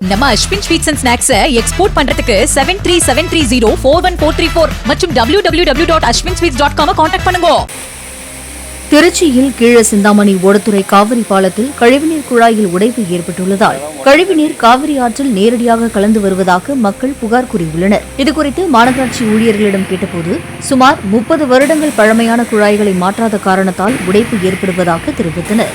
நம்ம Ashwin sweets and ஸ்நாக்ஸை export பண்றதுக்கு seven three seven three zero four one four three four மற்றும் W W W dot Ashwin sweets dot com contact பண்ணுங்க. திருச்சியில் கீழ சிந்தாமணி ஓடத்துறை காவிரி பாலத்தில் கழிவுநீர் குழாயில் உடைப்பு ஏற்பட்டுள்ளதால் கழிவுநீர் காவிரி ஆற்றில் நேரடியாக கலந்து வருவதாக மக்கள் புகார் கூறியுள்ளனர். இதுகுறித்து மாநகராட்சி ஊழியர்களிடம் கேட்டபோது சுமார் முப்பது வருடங்கள் பழமையான குழாய்களை மாற்றாத காரணத்தால் உடைப்பு ஏற்படுவதாக தெரிவித்தனர்.